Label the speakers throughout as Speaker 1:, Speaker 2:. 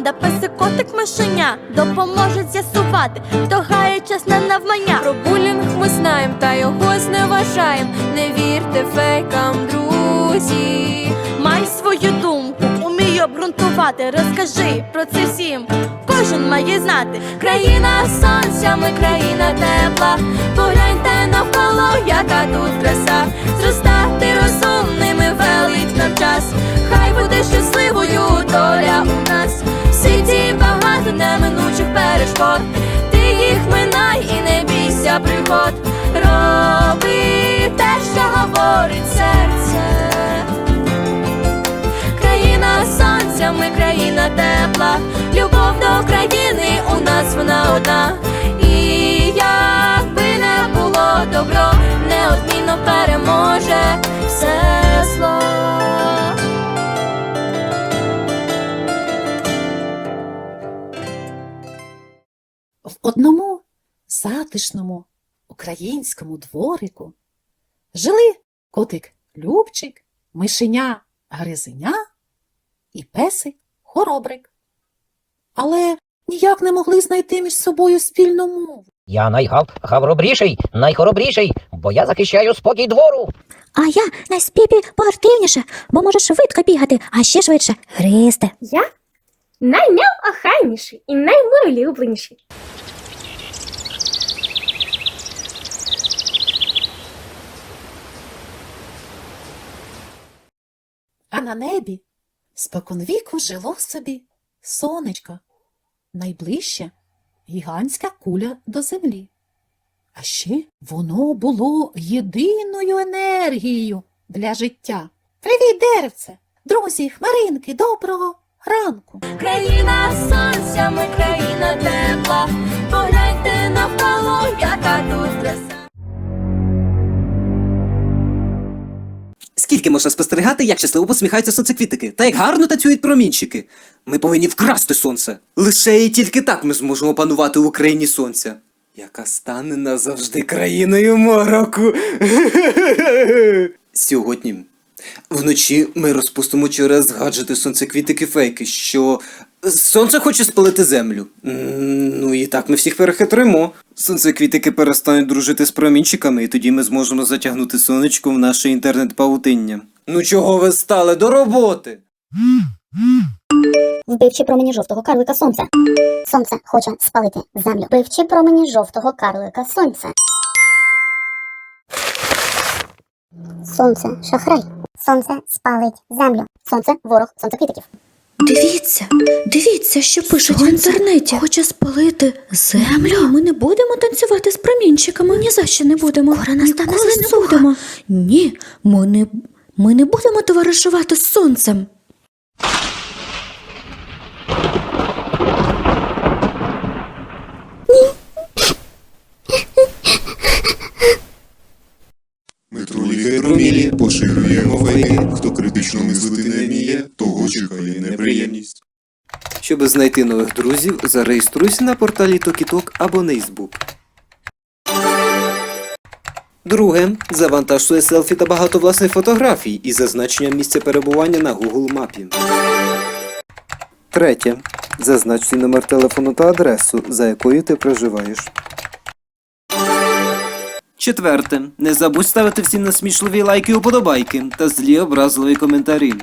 Speaker 1: панда, песик, котик, мишеня допоможуть з'ясувати, хто гає час на навмання.
Speaker 2: Про булінг ми знаємо, та його зневажаєм. Не вірте фейкам, друзі.
Speaker 1: Май свою думку, умій обґрунтувати. Розкажи про це всім. Кожен має знати.
Speaker 2: Країна сонця, ми країна тепла. Погляньте навколо, яка тут краса. Зростати перешкод. Ти їх минай і не бійся пригод. Роби те, що говорить серце. Країна сонця, ми країна тепла, любов до країни у нас вона одна.
Speaker 3: Одному затишному українському дворику жили котик Любчик, мишеня Гризеня і песик Хоробрик. Але ніяк не могли знайти між собою спільну мову.
Speaker 4: Я найгавробріший, найхоробріший, бо я захищаю спокій двору.
Speaker 5: А я найспібі поактивніше, бо можеш швидко бігати, а ще швидше гризти.
Speaker 6: Я найнеохайніший і найулюбленіший.
Speaker 3: На небі споконвіку жило собі сонечко, найближче гігантська куля до землі. А ще воно було єдиною енергією для життя. Привіт, деревце! Друзі, хмаринки, доброго ранку!
Speaker 2: Країна сонця, ми країна тепла. Погляньте навколо, яка тут краса.
Speaker 7: Скільки можна спостерігати, як щасливо посміхаються сонцеквітики, та як гарно тацюють промінчики. Ми повинні вкрасти сонце. Лише і тільки так ми зможемо панувати в Україні сонця, яка стане назавжди країною мороку. Сьогодні. Вночі ми розпустимо через гаджети сонцеквітики фейки, що сонце хоче спалити землю. Ну і так ми всіх перехитримо. Сонцеквітики перестануть дружити з промінчиками, і тоді ми зможемо затягнути сонечко в наше інтернет-павутиння. Ну чого ви стали до роботи?
Speaker 5: Вбивчі промені жовтого карлика сонця. Сонце хоче спалити землю. Вбивчі промені жовтого карлика сонця. Сонце шахрай. Сонце спалить землю. Сонце ворог сонцеквітиків.
Speaker 8: Дивіться, дивіться, що пишуть в інтернеті. Хоче спалити землю. Ми не будемо танцювати з промінчиками. Ні за що не будемо.
Speaker 5: Скоро настане
Speaker 8: Ніколи не
Speaker 5: засуха.
Speaker 8: будемо. Ні, ми не, ми не будемо товаришувати з сонцем.
Speaker 7: Щоб знайти нових друзів, зареєструйся на порталі Токіток або Нейсбук. Друге. Завантаж своє селфі та багато власних фотографій із зазначенням місця перебування на Google мапі. Третє. Зазнач свій номер телефону та адресу, за якою ти проживаєш. Четверте. Не забудь ставити всім насмішливі лайки і уподобайки та злі образливі коментарі.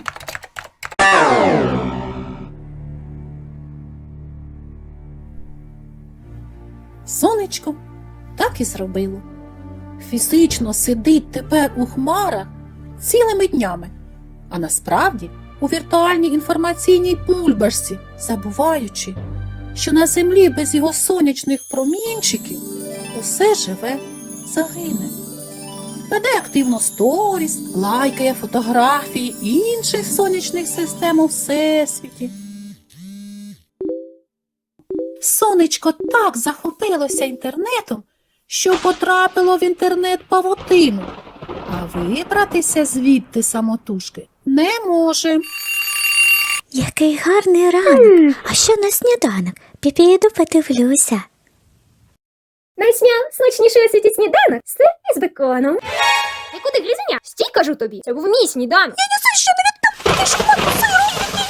Speaker 3: Сонечко так і зробило. Фізично сидить тепер у хмарах цілими днями, а насправді у віртуальній інформаційній бульбашці, забуваючи, що на землі без його сонячних промінчиків усе живе загине. Веде активно сторіс, лайкає фотографії інших сонячних систем у всесвіті. Сонечко так захопилося інтернетом, що потрапило в інтернет павутину, а вибратися звідти самотужки не може.
Speaker 5: Який гарний ранок. А що на сніданок? Піду подивлюся.
Speaker 6: Найсмачніший у світі сніданок це із беконом. І куди глізеня? Стій, кажу тобі. Це був мій сніданок.
Speaker 5: Що не відтам? Ти ж сиром?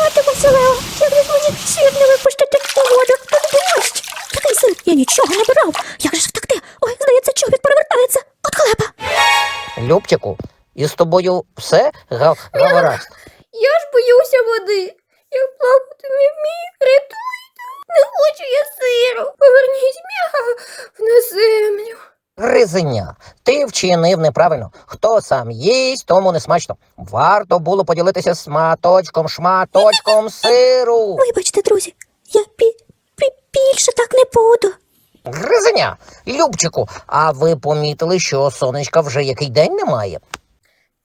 Speaker 8: Мати Василева, як ви мені світ не випустите у воду, тут дощ. Такий син, я нічого не брав. Як же ж втекти? Ой, здається, чобіт перевертається. От халепа.
Speaker 4: Любчику, із тобою все га- гаразд?
Speaker 6: Я ж боюся води. Я плавати не вмію. Рятуйте. Не хочу я сиру. Поверніть м'я на землю.
Speaker 4: Гризеня, ти вчинив неправильно. Хто сам їсть, тому не смачно. Варто було поділитися сматочком, шматочком сиру.
Speaker 8: Вибачте, друзі, я пі, пі, більше так не буду.
Speaker 4: Гризеня, Любчику, а ви помітили, що сонечка вже який день немає?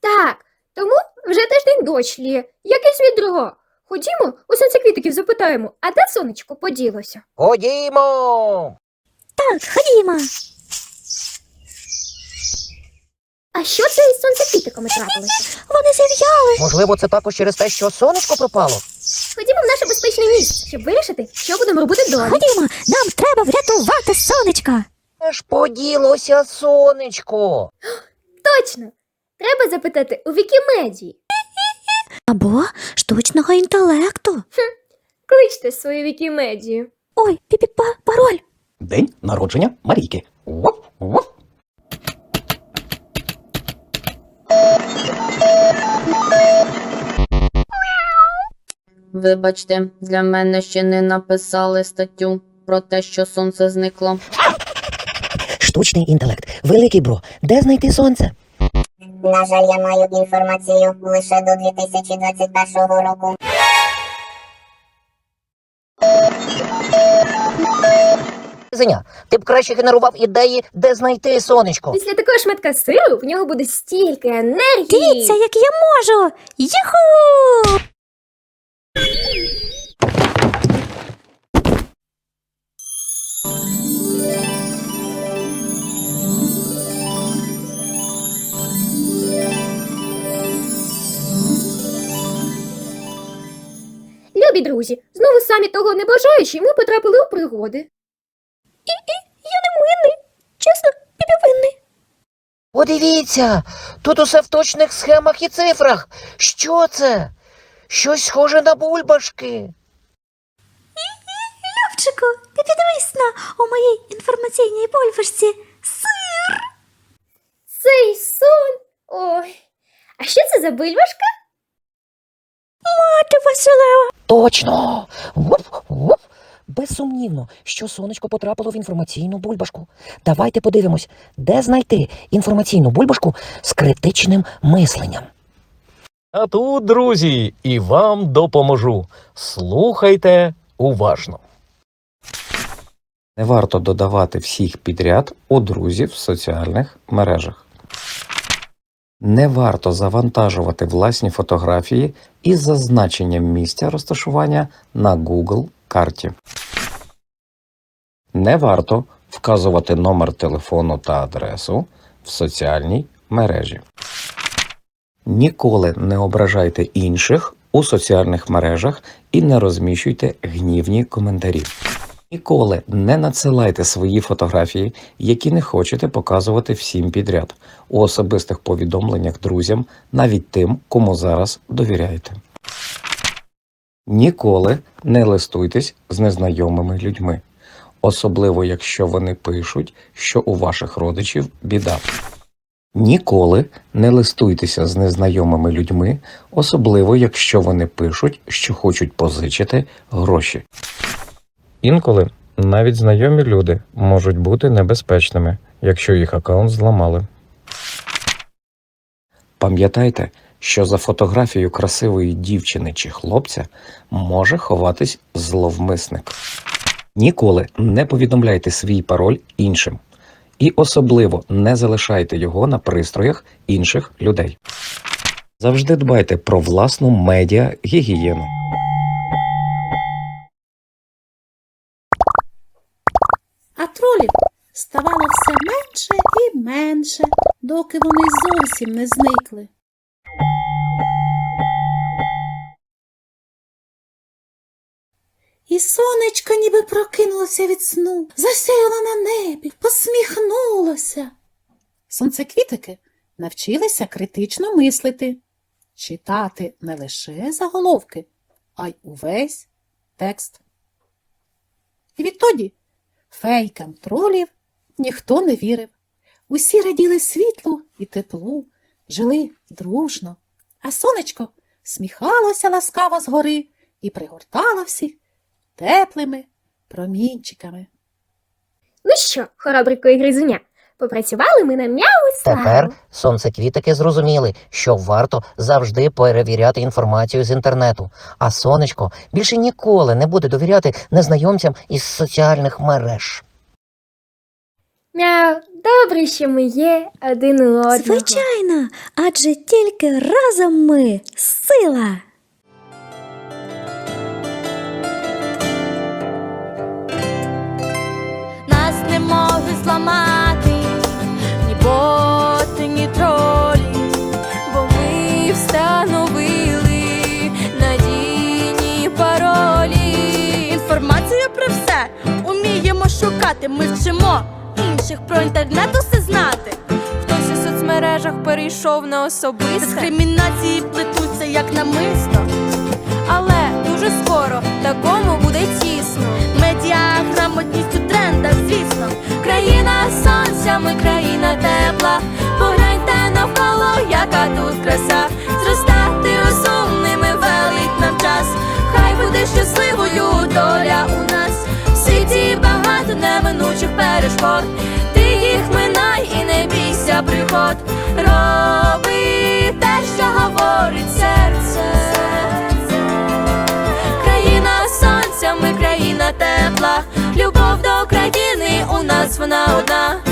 Speaker 6: Так, тому вже тиждень дощ лє. Якесь відро. Ходімо, у сонцеквітиків запитаємо, а де сонечко поділося?
Speaker 4: Ходімо.
Speaker 8: Так, ходімо.
Speaker 6: А що це із сонцеквітиками трапилося?
Speaker 8: Вони зів'яли.
Speaker 4: Можливо, це також через те, що сонечко пропало.
Speaker 6: Ходімо в наше безпечне місце, щоб вирішити, що будемо робити далі.
Speaker 8: Ходімо, нам треба врятувати сонечка.
Speaker 4: Де ж поділося сонечко?
Speaker 6: Точно! Треба запитати у Вікімедії.
Speaker 8: Або штучного інтелекту.
Speaker 6: Кличте свою Вікімедію.
Speaker 8: Ой, пі-пі-па, пароль.
Speaker 4: День народження Марійки. Вов, вов.
Speaker 9: Вибачте, для мене ще не написали статтю про те, що сонце зникло.
Speaker 4: Штучний інтелект. Великий бро. Де знайти сонце?
Speaker 5: На жаль, я маю інформацію лише до 2021 року.
Speaker 4: Зеня, ти б краще генерував ідеї, де знайти сонечко.
Speaker 6: Після такого шматка сиру в нього буде стільки енергії.
Speaker 8: Дивіться, як я можу. Юху!
Speaker 6: Любі друзі, знову самі того не бажаючи, ми потрапили у пригоди.
Speaker 8: Я не винний. Чесно, пі винний.
Speaker 4: Подивіться, тут усе в точних схемах і цифрах. Що це? Щось схоже на бульбашки.
Speaker 8: Любчику, ти підвись на у моїй інформаційній бульбашці. Сир.
Speaker 6: Цей сон. Ой. А що це за бульбашка?
Speaker 8: Мати Василева.
Speaker 4: Точно. Безсумнівно, що сонечко потрапило в інформаційну бульбашку. Давайте подивимось, де знайти інформаційну бульбашку з критичним мисленням.
Speaker 10: А тут, друзі, і вам допоможу. Слухайте уважно.
Speaker 11: Не варто додавати всіх підряд у друзів в соціальних мережах. Не варто завантажувати власні фотографії із зазначенням місця розташування на Google карті. Не варто вказувати номер телефону та адресу в соціальній мережі. Ніколи не ображайте інших у соціальних мережах і не розміщуйте гнівні коментарі. Ніколи не надсилайте свої фотографії, які не хочете показувати всім підряд у особистих повідомленнях друзям, навіть тим, кому зараз довіряєте. Ніколи не листуйтесь з незнайомими людьми, особливо якщо вони пишуть, що у ваших родичів біда. Ніколи не листуйтеся з незнайомими людьми, особливо якщо вони пишуть, що хочуть позичити гроші. Інколи навіть знайомі люди можуть бути небезпечними, якщо їх аккаунт зламали. Пам'ятайте, що за фотографією красивої дівчини чи хлопця може ховатись зловмисник. Ніколи не повідомляйте свій пароль іншим. І особливо не залишайте його на пристроях інших людей. Завжди дбайте про власну медіа гігієну.
Speaker 3: А тролів ставало все менше і менше, доки вони зовсім не зникли. І сонечко ніби прокинулося від сну, засяяло на небі, посміхнулося. Сонцеквітики навчилися критично мислити, читати не лише заголовки, а й увесь текст. І відтоді фейкам тролів ніхто не вірив. Усі раділи світлу і теплу, жили дружно, а сонечко сміхалося ласкаво згори і пригортало всіх теплими промінчиками.
Speaker 6: Ну що, хоробрико і гризуня, попрацювали ми на м'яу славу.
Speaker 4: Тепер сонцеквітики зрозуміли, що варто завжди перевіряти інформацію з інтернету, а сонечко більше ніколи не буде довіряти незнайомцям із соціальних мереж.
Speaker 6: Мяу, добре, що ми є один у одного.
Speaker 8: Звичайно, адже тільки разом ми сила.
Speaker 1: Зламати ні боти, ні тролі,
Speaker 2: бо ми встановили надійні паролі.
Speaker 1: інформацію про все уміємо шукати. Ми вчимо інших про інтернет усе знати.
Speaker 2: Хтось у соцмережах перейшов на особисте,
Speaker 1: Дискримінації плетуться як намисто.
Speaker 2: Але дуже скоро такому буде тісно.
Speaker 1: Медіа грамотність у трендах, звісно.
Speaker 2: Країна сонця, ми країна тепла. Погляньте навколо, яка тут краса. Зростати розумними велить нам час. Хай буде щасливою доля у нас. В світі багато неминучих перешкод. Ти їх минай і не бійся приход. Роби те, що говорить серце. Тепла. Любов до країни у нас вона одна.